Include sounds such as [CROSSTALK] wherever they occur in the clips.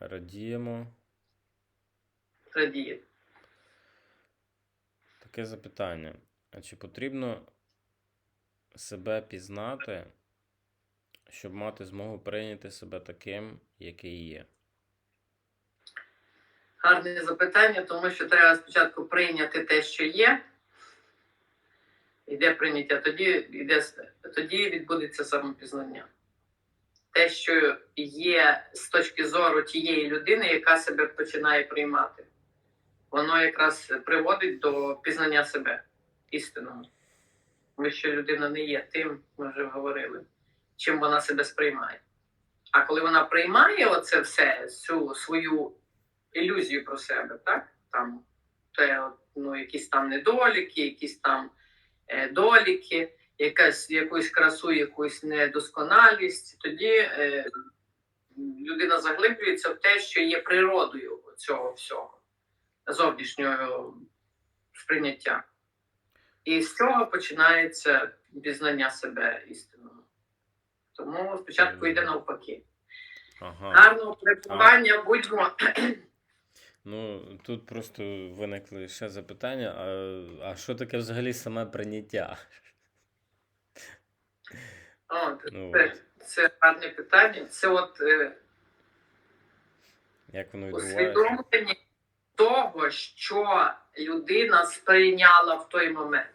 Радіємо. радіє. Таке запитання. А чи потрібно себе пізнати, щоб мати змогу прийняти себе таким, який є? Гарне запитання, тому що треба спочатку прийняти те, що є. Іде прийняття, тоді, іде, тоді відбудеться самопізнання. Те, що є з точки зору тієї людини, яка себе починає приймати, воно якраз приводить до пізнання себе істинного. Тому що людина не є тим, ми вже говорили, чим вона себе сприймає. А коли вона приймає оце все, цю свою ілюзію про себе, так? Там те, ну, якісь там недоліки, якісь там е, доліки, якась, якусь красу, якусь недосконалість, тоді е, людина заглиблюється в те, що є природою цього всього, зовнішнього сприйняття. І з цього починається пізнання себе істинного. Тому спочатку йде навпаки. Ага. Гарного перебування, будьмо. [CLEARS THROAT] Ну, тут просто виникли ще запитання: а, а що таке взагалі саме прийняття? От, Ну, це, це гарне питання. Це от е, як воно відбувається? усвідомлення того, що людина сприйняла в той момент.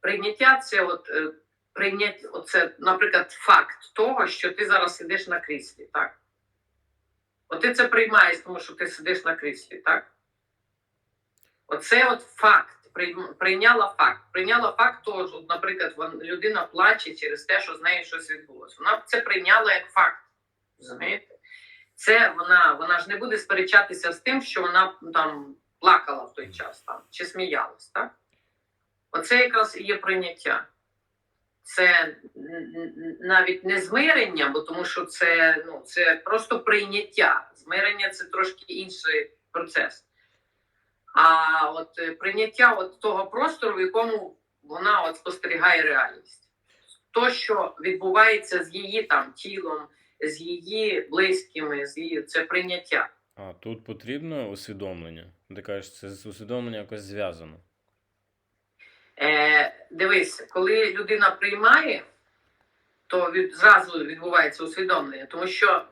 Прийняття це от, е, прийняття, оце, наприклад, факт того, що ти зараз сидиш на кріслі, так? От ти це приймаєш, тому що ти сидиш на кріслі, так? Оце от факт. Прийняла факт. Прийняла факт того, що, наприклад, людина плаче через те, що з нею щось відбулося. Вона це прийняла як факт. Розумієте? Це вона, вона ж не буде сперечатися з тим, що вона там плакала в той час там, чи сміялась, так? Оце якраз і є прийняття. Це навіть не змирення, бо тому що це, ну, це просто прийняття. Змирення це трошки інший процес. А от е, прийняття от того простору, в якому вона от спостерігає реальність. То, що відбувається з її там тілом, з її близькими, з її це прийняття. А тут потрібно усвідомлення. Ти кажеш, це з усвідомлення якось зв'язано. Е, дивись, коли людина приймає, то від, зразу відбувається усвідомлення, тому що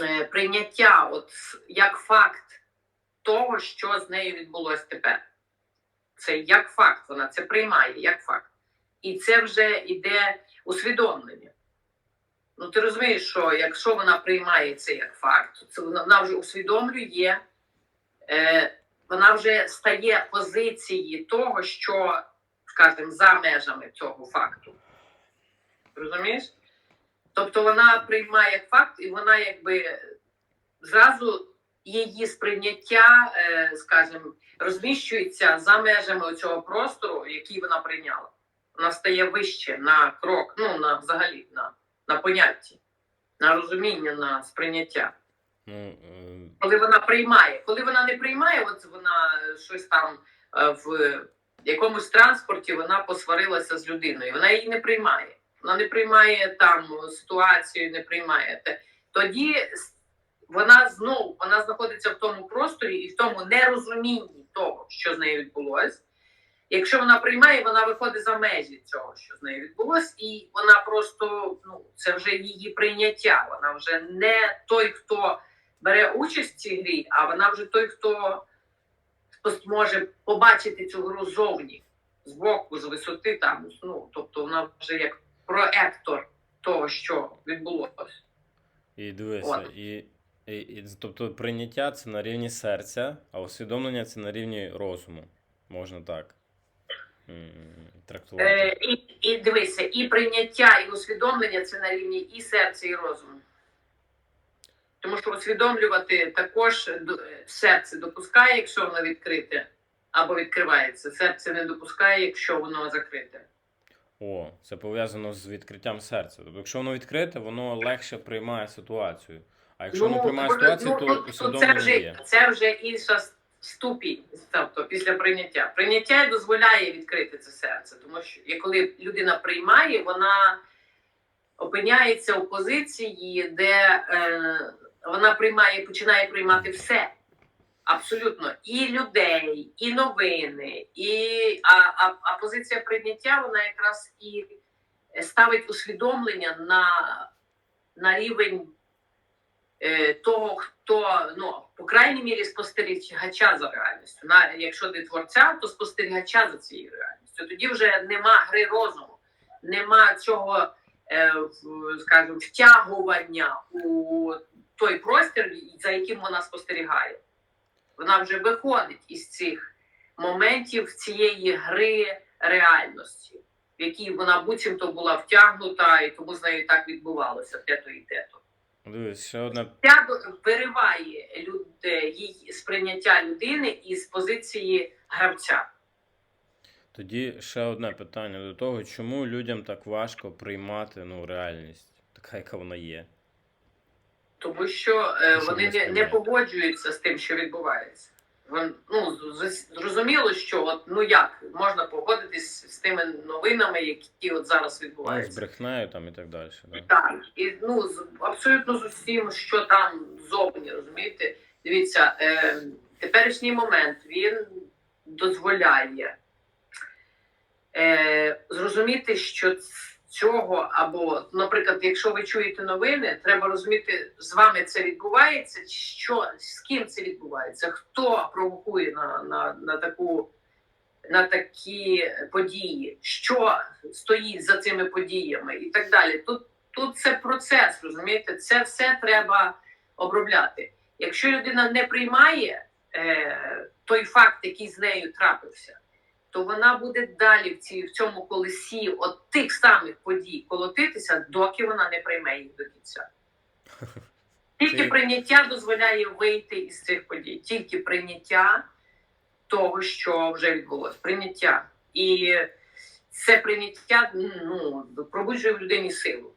е, прийняття, от як факт того, що з нею відбулося тепер. Це як факт, вона це приймає як факт. І це вже йде усвідомлення. Ну, ти розумієш, що якщо вона приймає це як факт, це вона, вона вже усвідомлює, е, вона вже стає позиції того, що, скажімо, за межами цього факту. Розумієш? Тобто вона приймає факт, і вона якби зразу її сприйняття, е, скажімо, розміщується за межами цього простору, який вона прийняла. Вона стає вище на крок, ну на взагалі на, на понятті, на розуміння, на сприйняття. Ну, е, Коли вона приймає, коли вона не приймає, от вона щось там е, в якомусь транспорті вона посварилася з людиною. Вона її не приймає. Вона не приймає там ситуацію, не приймає те. Тоді вона знову вона знаходиться в тому просторі і в тому нерозумінні того, що з нею відбулося. Якщо вона приймає, вона виходить за межі цього, що з нею відбулося, і вона просто ну це вже її прийняття. Вона вже не той, хто бере участь в цій грі, а вона вже той, хто може побачити цю гру зовні, збоку, з висоти там. Ну тобто вона вже як проектор того, що відбулося. і дивися, і, тобто прийняття це на рівні серця, а усвідомлення це на рівні розуму. Можна так трактувати. Е, і, і дивися, і прийняття, і усвідомлення це на рівні і серця, і розуму. Тому що усвідомлювати також серце допускає, якщо воно відкрите, або відкривається. Серце не допускає, якщо воно закрите. О, це пов'язано з відкриттям серця. Тобто, якщо воно відкрите, воно легше приймає ситуацію. А якщо воно приймає воно- ситуацію, ну, то ну, це вже, є. це вже інша ступінь, тобто після прийняття. Прийняття дозволяє відкрити це серце, тому що коли людина приймає, вона опиняється у позиції, де е, вона приймає, починає приймати все. Абсолютно, і людей, і новини, і а, а, а позиція прийняття вона якраз і ставить усвідомлення на, на рівень того, хто ну, по крайній мірі спостерігача за реальністю. На, якщо не творця, то спостерігача за цією реальністю. Тоді вже нема гри розуму, нема цього, е, скажімо, втягування у той простір, за яким вона спостерігає. Вона вже виходить із цих моментів цієї гри реальності, в якій вона буцімто була втягнута, і тому з нею так відбувалося те-то і те-то. Дивись, ще одна Ця вириває люд- її сприйняття людини із позиції гравця. Тоді ще одне питання до того, чому людям так важко приймати ну, реальність, така, яка вона є. Тому що е, Що вони вони не, не сприймають? погоджуються з тим, що відбувається. Ну, зрозуміло, що от, ну як можна погодитись з тими новинами, які от зараз Ну, з брехнею там і так далі. Да? Так, і ну з абсолютно з усім, що там зовні, розумієте? Дивіться, е, теперішній момент він дозволяє е, зрозуміти, що цього, або, наприклад, якщо ви чуєте новини, треба розуміти, з вами це відбувається, що з ким це відбувається, хто провокує на, на, на таку. На такі події, що стоїть за цими подіями, і так далі. Тут тут це процес, розумієте? Це все треба обробляти. Якщо людина не приймає е, той факт, який з нею трапився, то вона буде далі в, цій, в цьому колесі от тих самих подій колотитися, доки вона не прийме їх до кінця. [LAUGHS] Тільки прийняття дозволяє вийти із цих подій, тільки прийняття того, що вже відбулося. Прийняття. І це прийняття ну, пробуджує в людині силу.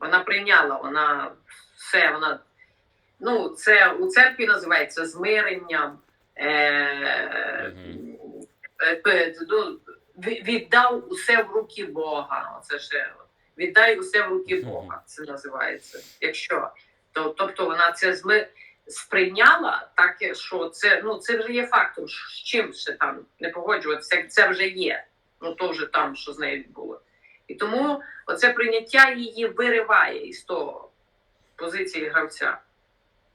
Вона прийняла, вона все, вона. Ну, це у церкві називається змиренням. Е, Мгм. е, е, ну, ві- віддав усе в руки Бога. Оце ще віддай усе в руки Бога. Це називається. Якщо то, тобто вона це зми сприйняла, так що це ну це вже є фактом. З чим ще там не погоджуватися, це вже є. Ну то вже там, що з нею було. І тому оце прийняття її вириває із того позиції гравця.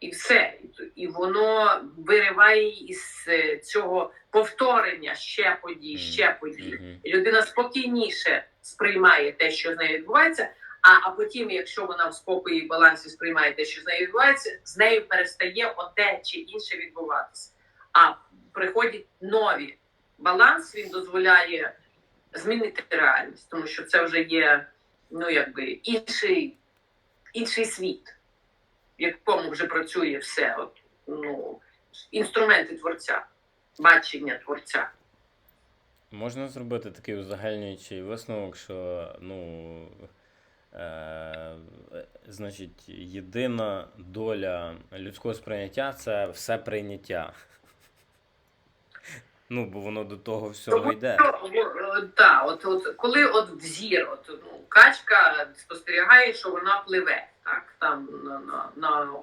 І все. І воно вириває із е, цього повторення ще подій, ще подій. І людина спокійніше сприймає те, що з нею відбувається. А, а потім, якщо вона в спокої і балансі сприймає те, що з нею відбувається, з нею перестає оте чи інше відбуватися. А приходять нові. Баланс він дозволяє змінити реальність, тому що це вже є ну, якби інший, інший світ, в якому вже працює все. От, ну, інструменти творця, бачення творця. Можна зробити такий узагальнюючий висновок, що ну, е, значить, єдина доля людського сприйняття це все прийняття. [LAUGHS] Ну, бо воно до того всього Тому йде. е, от, от, коли от взір, от, ну, качка спостерігає, що вона пливе так, там на, на, на,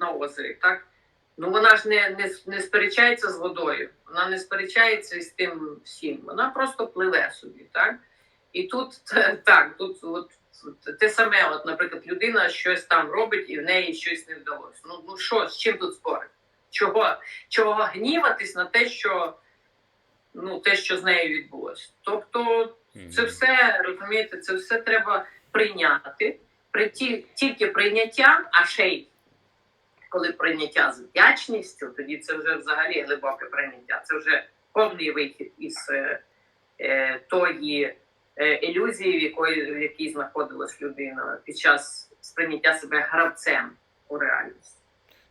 на озері, так? Ну вона ж не, не, не сперечається з водою, вона не сперечається з тим всім, вона просто пливе собі, так? І тут [LAUGHS] так, тут от, те саме, от, наприклад, людина щось там робить і в неї щось не вдалося. Ну, ну що, з чим тут спорити? Чого, чого гніватись на те, що ну, те, що з нею відбулося. Тобто, це все розумієте, це все треба прийняти. При ті- тільки прийняття, а ще й коли прийняття з вдячністю, тоді це вже взагалі глибоке прийняття. Це вже повний вихід із е, е, тої е, ілюзії, в якої в якій знаходилась людина під час сприйняття себе гравцем у реальність.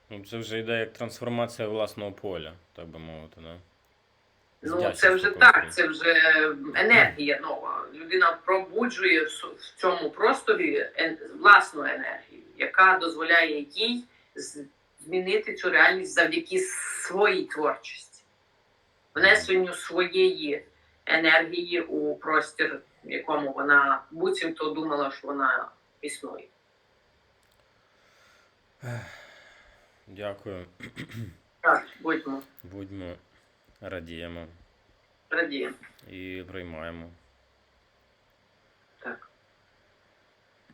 Ну, це вже йде як трансформація власного поля, так би мовити, да? Ну, це вже так, це вже енергія нова. Людина пробуджує в цьому просторі власну енергію, яка дозволяє їй змінити цю реальність завдяки своїй творчості, внесенню своєї енергії у простір, в якому вона буцімто думала, що вона існує. Дякую. Так, будьмо, Будьмо, радіємо радіємо. і приймаємо.